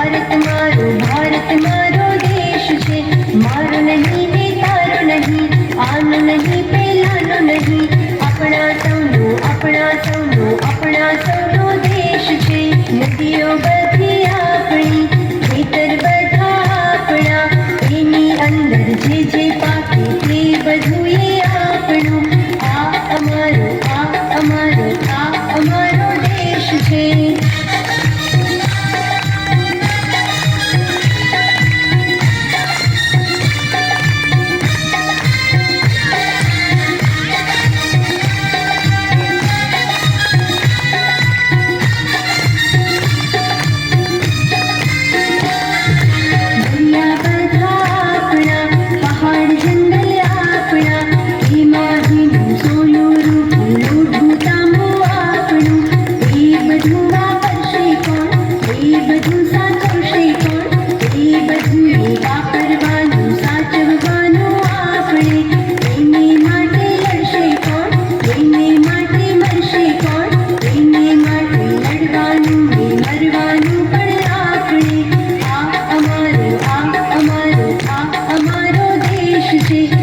ભારત મારો ભારત મારો દેશ છે મારો નહીં ને તારો નહીં આનો નહીં પેલાનો નહીં આપણા સૌનો આપણા સૌનો આપણા સૌનો દેશ છે નદીઓ બધી આપણી ખેતર બધા આપણા એની અંદર જે જે પાકે તે બધું એ આપણું આ અમારો આ અમારો આ અમારો દેશ છે Anh.